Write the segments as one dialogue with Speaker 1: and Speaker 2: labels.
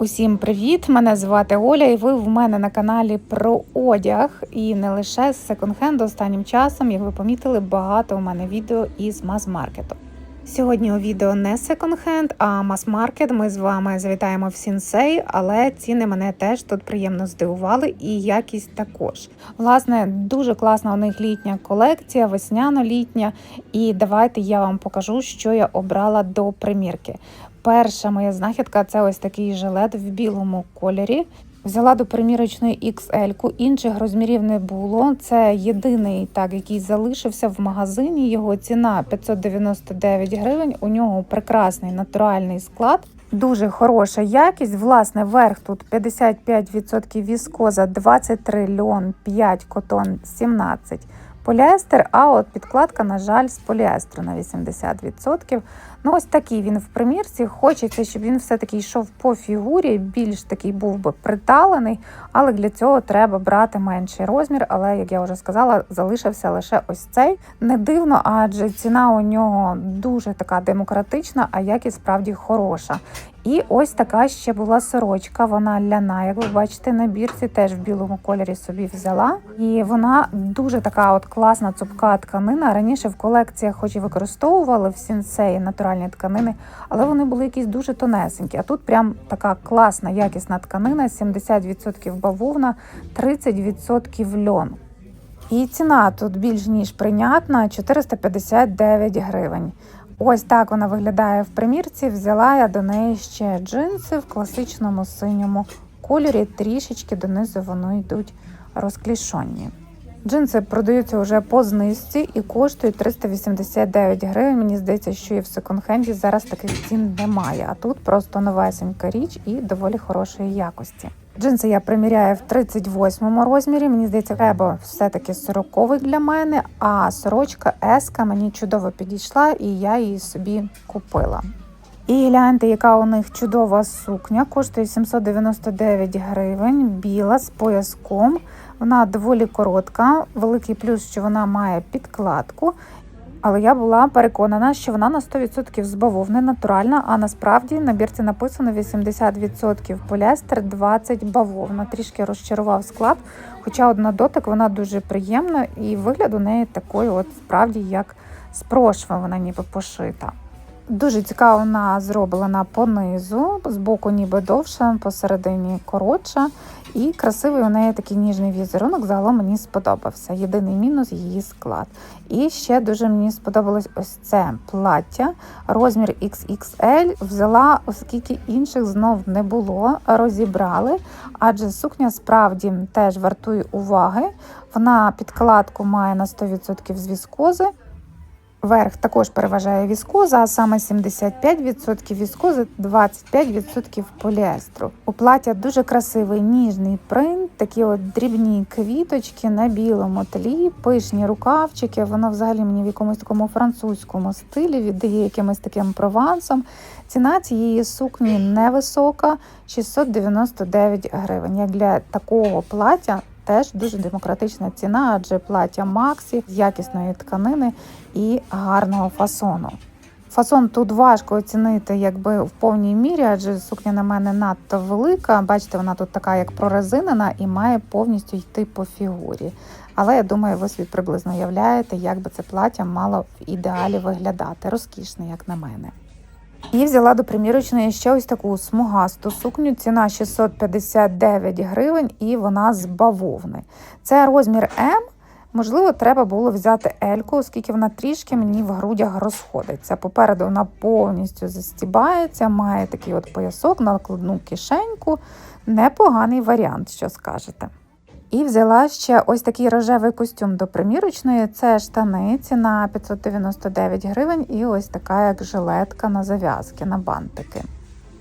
Speaker 1: Усім привіт! Мене звати Оля, і ви в мене на каналі про одяг. І не лише з секонд-хенду останнім часом, як ви помітили, багато у мене відео із мас-маркету. Сьогодні у відео не секонд-хенд, а мас-маркет. Ми з вами завітаємо в Сінсей, але ціни мене теж тут приємно здивували, і якість також. Власне, дуже класна у них літня колекція, весняно-літня. І давайте я вам покажу, що я обрала до примірки. Перша моя знахідка це ось такий жилет в білому кольорі. Взяла до примірочної XL, інших розмірів не було. Це єдиний так, який залишився в магазині. Його ціна 599 гривень. У нього прекрасний натуральний склад. Дуже хороша якість. Власне, верх тут 55% віскоза, 23 льон, 5 котон, 17 поліестер, а от підкладка, на жаль, з поліестру на 80%. Ну, ось такий він в примірці. Хочеться, щоб він все-таки йшов по фігурі, більш такий був би приталений, але для цього треба брати менший розмір. Але, як я вже сказала, залишився лише ось цей. Не дивно, адже ціна у нього дуже така демократична, а якість справді хороша. І ось така ще була сорочка. Вона ляна, як ви бачите, на бірці теж в білому кольорі собі взяла. І вона дуже така от класна цупка тканина. Раніше в колекціях, хоч і використовували в сінсеї натуральні тканини, але вони були якісь дуже тонесенькі. А тут прям така класна, якісна тканина, 70% бавовна, 30% льон. І ціна тут більш ніж прийнятна 459 гривень. Ось так вона виглядає в примірці. Взяла я до неї ще джинси в класичному синьому кольорі. Трішечки донизу вони йдуть розклішонні. Джинси продаються вже по знижці і коштують 389 гривень. Мені здається, що і в секонд-хенді зараз таких цін немає. А тут просто новесенька річ і доволі хорошої якості. Джинси я приміряю в 38 розмірі. Мені здається, треба все-таки 40 для мене, а сорочка еска мені чудово підійшла, і я її собі купила. І гляньте, яка у них чудова сукня, коштує 799 гривень, біла з пояском. Вона доволі коротка, великий плюс, що вона має підкладку. Але я була переконана, що вона на 100% з бавовни натуральна, а насправді на бірці написано 80% поліестер, 20 бавовна. Трішки розчарував склад. Хоча от на дотик вона дуже приємна і вигляд у неї такий, от справді, як з прошва вона ніби пошита. Дуже цікаво вона зроблена по низу, з боку ніби довша, посередині коротша. І красивий у неї такий ніжний візерунок. Загалом мені сподобався. Єдиний мінус її склад. І ще дуже мені сподобалось ось це плаття. Розмір XXL взяла, оскільки інших знов не було, розібрали, адже сукня справді теж вартує уваги. Вона підкладку має на 100% з віскози. Верх також переважає віскоза, а саме 75% віскози, 25% поліестру. У плаття дуже красивий ніжний принт, такі от дрібні квіточки на білому тлі, пишні рукавчики. Воно взагалі мені в якомусь такому французькому стилі віддає якимось таким провансом. Ціна цієї сукні невисока 699 гривень. Як для такого плаття теж дуже демократична ціна, адже плаття Максі з якісної тканини і гарного фасону. Фасон тут важко оцінити якби в повній мірі, адже сукня на мене надто велика. Бачите, вона тут така, як прорезинена, і має повністю йти по фігурі. Але я думаю, ви собі приблизно уявляєте, як би це плаття мало в ідеалі виглядати. Розкішне, як на мене. І взяла до примірочної ще ось таку смугасту сукню. Ціна 659 гривень, і вона з бавовни. Це розмір М. Можливо, треба було взяти Ельку, оскільки вона трішки мені в грудях розходиться. Попереду вона повністю застібається, має такий от поясок, накладну кишеньку. Непоганий варіант, що скажете. І взяла ще ось такий рожевий костюм до примірочної. Це штани, ціна 599 гривень, і ось така як жилетка на зав'язки, на бантики.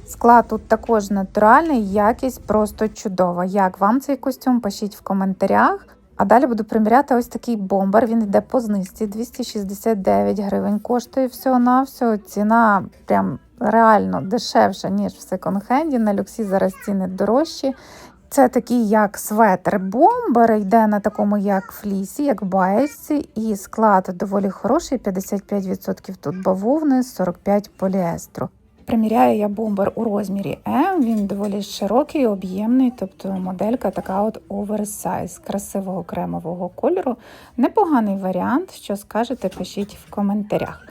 Speaker 1: Склад тут також натуральний, якість просто чудова. Як вам цей костюм? Пишіть в коментарях. А далі буду приміряти ось такий бомбер. Він йде по знижці 269 гривень. Коштує всього-навсього. Ціна прям реально дешевша, ніж в секонд-хенді. На люксі зараз ціни дорожчі. Це такий як светр бомбер, йде на такому як флісі, як баєчці, і склад доволі хороший: 55% тут бавовни, 45% поліестру. Приміряю я бомбер у розмірі М. Він доволі широкий, об'ємний, тобто моделька така от оверсайз, красивого кремового кольору. Непоганий варіант. Що скажете, пишіть в коментарях.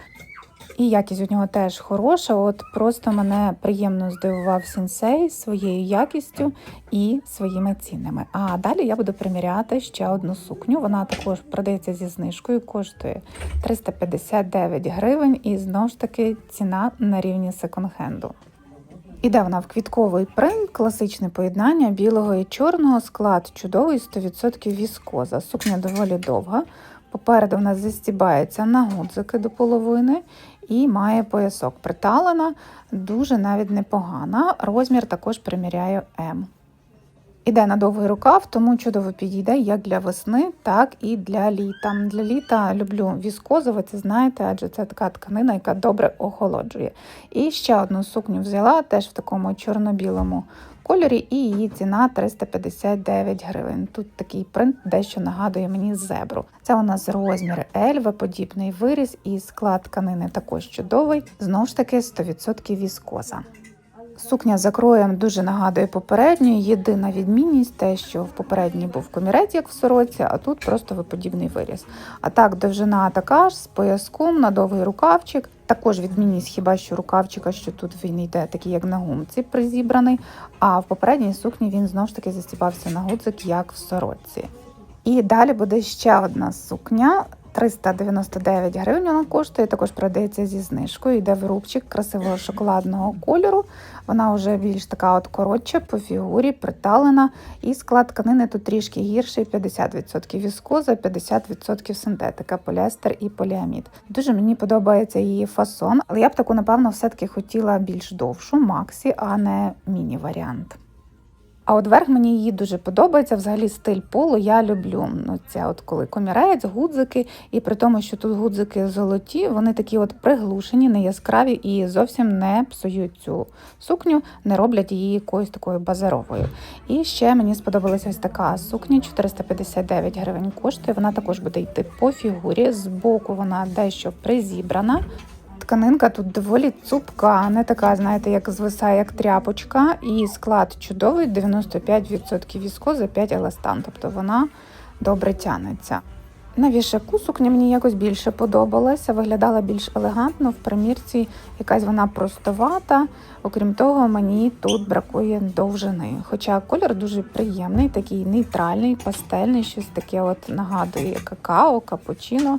Speaker 1: І якість у нього теж хороша. От просто мене приємно здивував сенсей своєю якістю і своїми цінами. А далі я буду приміряти ще одну сукню. Вона також продається зі знижкою, коштує 359 гривень, і знову ж таки ціна на рівні секонд-хенду. Іде вона в квітковий принт, класичне поєднання білого і чорного, склад чудовий, 100% віскоза. Сукня доволі довга. Попереду вона застібається на гудзики до половини і має поясок. Приталена, дуже навіть непогана. Розмір також приміряю М. Іде на довгий рукав, тому чудово підійде як для весни, так і для літа. Для літа люблю віскозу, це знаєте, адже це така тканина, яка добре охолоджує. І ще одну сукню взяла, теж в такому чорно-білому кольорі, і її ціна 359 гривень. Тут такий принт дещо нагадує мені зебру. Це у нас розмір L, подібний виріз, і склад тканини також чудовий. Знову ж таки, 100% віскоза. Сукня за кроєм дуже нагадує попередню. Єдина відмінність те, що в попередній був комірець, як в сороці, а тут просто виподібний виріз. А так, довжина така ж з пояском на довгий рукавчик. Також відмінність хіба що рукавчика, що тут він йде такий, як на гумці призібраний. А в попередній сукні він знову ж таки застібався на гудзик, як в сорочці. І далі буде ще одна сукня. 399 гривень вона коштує, також продається зі знижкою. Йде в рубчик красивого шоколадного кольору. Вона вже більш така от коротша, по фігурі, приталена. І склад тканини тут трішки гірший: 50% віскоза, 50% синтетика, поліестер і поліамід. Дуже мені подобається її фасон, але я б таку, напевно, все-таки хотіла більш довшу, максі, а не міні-варіант. А от верх мені її дуже подобається. Взагалі стиль полу я люблю. Ну, це от коли комірець, гудзики, і при тому, що тут гудзики золоті, вони такі от приглушені, не яскраві і зовсім не псують цю сукню, не роблять її якоюсь такою базаровою. І ще мені сподобалася ось така сукня, 459 гривень коштує. Вона також буде йти по фігурі. Збоку вона дещо призібрана. Тканинка тут доволі цупка, не така, знаєте, як звисає, як тряпочка. І склад чудовий, 95% віскоза, 5 еластан, тобто вона добре тянеться. На вішаку сукня мені якось більше подобалася, виглядала більш елегантно, в примірці якась вона простовата. Окрім того, мені тут бракує довжини. Хоча колір дуже приємний, такий нейтральний, пастельний, щось таке от нагадує какао, капучино.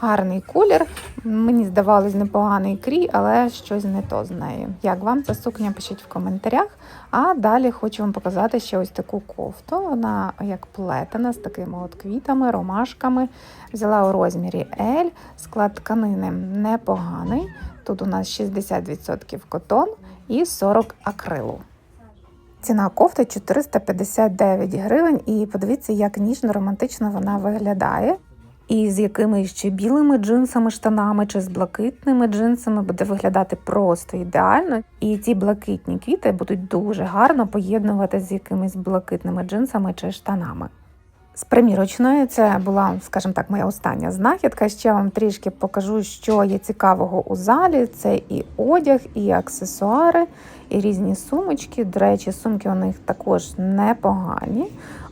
Speaker 1: Гарний колір. Мені здавалось непоганий крій, але щось не то з нею. Як вам ця сукня? Пишіть в коментарях. А далі хочу вам показати ще ось таку кофту. Вона як плетена з такими от квітами, ромашками. Взяла у розмірі L, склад тканини непоганий. Тут у нас 60% котон і 40 акрилу. Ціна кофти 459 гривень, і подивіться, як ніжно романтично вона виглядає. І з якими ще білими джинсами, штанами чи з блакитними джинсами буде виглядати просто ідеально. І ці блакитні квіти будуть дуже гарно поєднувати з якимись блакитними джинсами чи штанами. З примірочною це була, скажімо так, моя остання знахідка. Ще вам трішки покажу, що є цікавого у залі. Це і одяг, і аксесуари, і різні сумочки. До речі, сумки у них також непогані.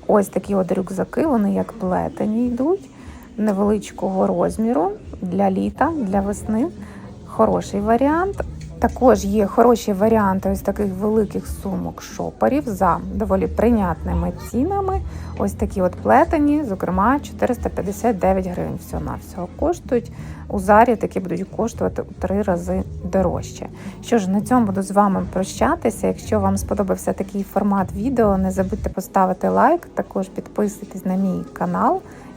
Speaker 1: Ось такі от рюкзаки, вони як плетені йдуть невеличкого розміру для літа, для весни. Хороший варіант. Також є хороші варіанти ось таких великих сумок шопорів за доволі прийнятними цінами. Ось такі от плетені, зокрема, 459 гривень всього на всього коштують. У зарі такі будуть коштувати у три рази дорожче. Що ж, на цьому буду з вами прощатися. Якщо вам сподобався такий формат відео, не забудьте поставити лайк, також підписуйтесь на мій канал